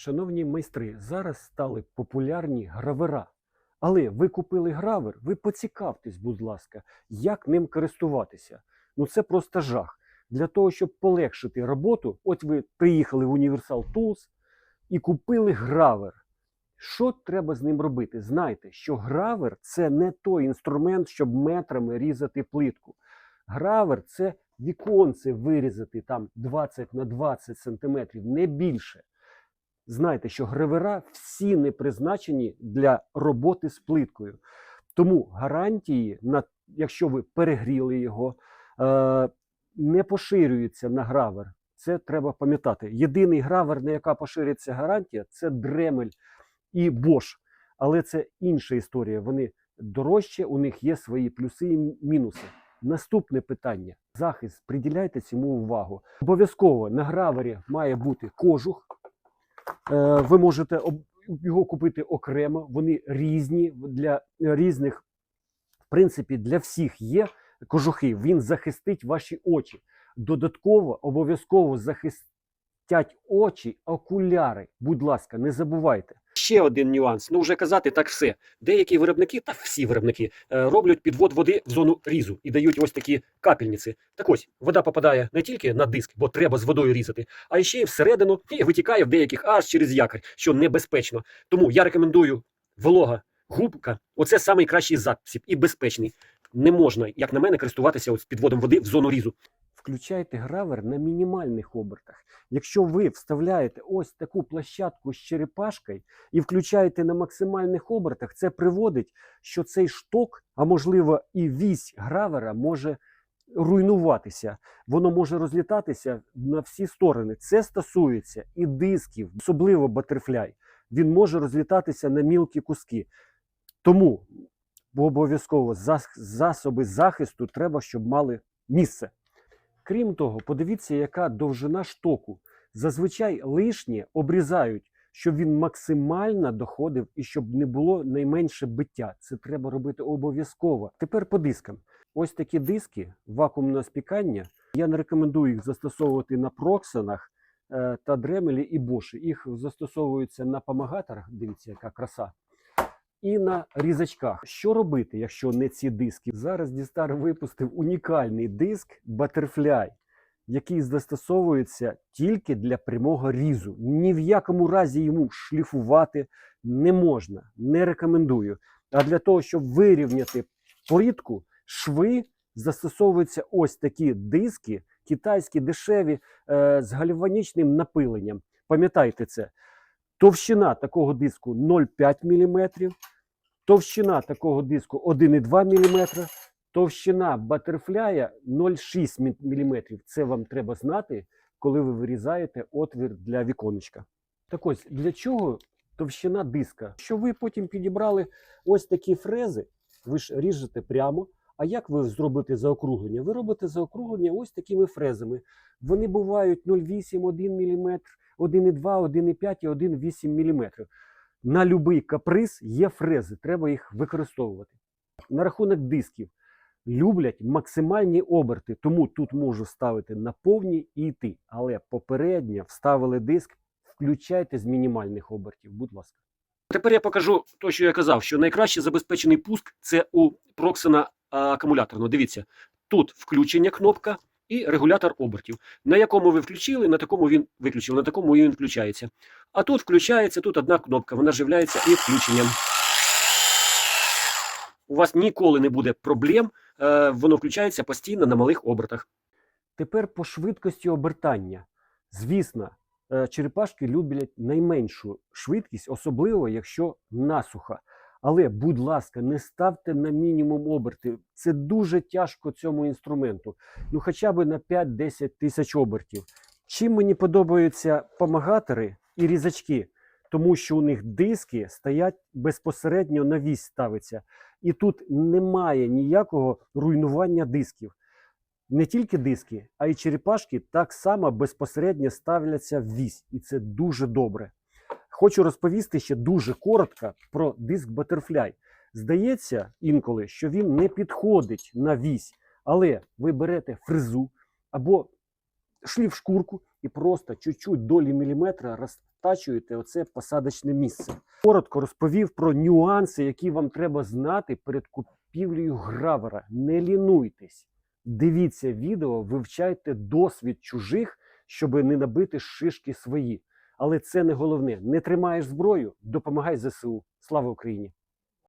Шановні майстри, зараз стали популярні гравера. Але ви купили гравер, ви поцікавтесь, будь ласка, як ним користуватися. Ну це просто жах. Для того, щоб полегшити роботу, от ви приїхали в Universal Tools і купили гравер. Що треба з ним робити? Знайте, що гравер це не той інструмент, щоб метрами різати плитку. Гравер це віконце вирізати там 20 на 20 сантиметрів, не більше. Знайте, що гравера всі не призначені для роботи з плиткою. Тому гарантії, на, якщо ви перегріли його, е, не поширюються на гравер. Це треба пам'ятати. Єдиний гравер, на яка поширюється гарантія, це Дремель і Bosch. Але це інша історія. Вони дорожче, у них є свої плюси і мінуси. Наступне питання: захист. Приділяйте цьому увагу. Обов'язково на гравері має бути кожух. Е, Ви можете його купити окремо. Вони різні для різних, в принципі, для всіх є кожухи. Він захистить ваші очі. Додатково обов'язково захистять очі окуляри. Будь ласка, не забувайте. Ще один нюанс. Ну вже казати так все. Деякі виробники, та всі виробники, е, роблять підвод води в зону різу і дають ось такі капельниці. Так ось вода попадає не тільки на диск, бо треба з водою різати, а ще й всередину і витікає в деяких аж через якорь, що небезпечно. Тому я рекомендую волога губка. Оце найкращий засіб і безпечний. Не можна, як на мене, користуватися ось підводом води в зону різу. Включайте гравер на мінімальних обертах. Якщо ви вставляєте ось таку площадку з черепашкою і включаєте на максимальних обертах, це приводить, що цей шток, а можливо і вісь гравера може руйнуватися. Воно може розлітатися на всі сторони. Це стосується і дисків, особливо батерфляй. Він може розлітатися на мілкі куски. Тому обов'язково засоби захисту треба, щоб мали місце. Крім того, подивіться, яка довжина штоку. Зазвичай лишнє обрізають, щоб він максимально доходив і щоб не було найменше биття. Це треба робити обов'язково. Тепер по дискам. Ось такі диски вакуумного спікання. Я не рекомендую їх застосовувати на проксанах е, та дремелі і боші. Їх застосовуються на помагаторах. Дивіться, яка краса. І на різачках. Що робити, якщо не ці диски? Зараз Дістар випустив унікальний диск Butterfly, який застосовується тільки для прямого різу. Ні в якому разі йому шліфувати не можна, не рекомендую. А для того, щоб вирівняти плитку, шви застосовуються ось такі диски, китайські дешеві е, з гальванічним напиленням. Пам'ятайте це. Товщина такого диску 0,5 мм, товщина такого диску 1,2 мм, товщина батерфляя 0,6 мм. Це вам треба знати, коли ви вирізаєте отвір для віконечка. Так ось, для чого товщина диска? Що ви потім підібрали ось такі фрези, ви ж ріжете прямо. А як ви зробите заокруглення? Ви робите заокруглення ось такими фрезами. Вони бувають 0,8, 1 мм, 1,2, 1,5 і 1,8 мм. На будь-який каприз є фрези, треба їх використовувати. На рахунок дисків люблять максимальні оберти, тому тут можу ставити на повні і йти. Але попередньо вставили диск, включайте з мінімальних обертів, будь ласка. Тепер я покажу те, що я казав, що найкраще забезпечений пуск це у Proxena акумуляторного. Дивіться, тут включення кнопка і регулятор обертів. На якому ви включили, на такому він виключив, на такому він включається. А тут включається, тут одна кнопка, вона живляється і включенням. У вас ніколи не буде проблем, е, воно включається постійно на малих обертах. Тепер по швидкості обертання. Звісно, е, черепашки люблять найменшу швидкість, особливо якщо насуха. Але, будь ласка, не ставте на мінімум оберти. Це дуже тяжко цьому інструменту. Ну, хоча б на 5-10 тисяч обертів. Чим мені подобаються помагатори і різачки, тому що у них диски стоять безпосередньо на вісь ставиться. І тут немає ніякого руйнування дисків. Не тільки диски, а й черепашки так само безпосередньо ставляться в вісь. І це дуже добре. Хочу розповісти ще дуже коротко про диск Butterfly. Здається інколи, що він не підходить на вісь, але ви берете фрезу або шліф шкурку і просто чуть-чуть долі міліметра розтачуєте оце посадочне місце. Коротко розповів про нюанси, які вам треба знати перед купівлею гравера. Не лінуйтесь. Дивіться відео, вивчайте досвід чужих, щоб не набити шишки свої. Але це не головне. Не тримаєш зброю, допомагай ЗСУ. Слава Україні!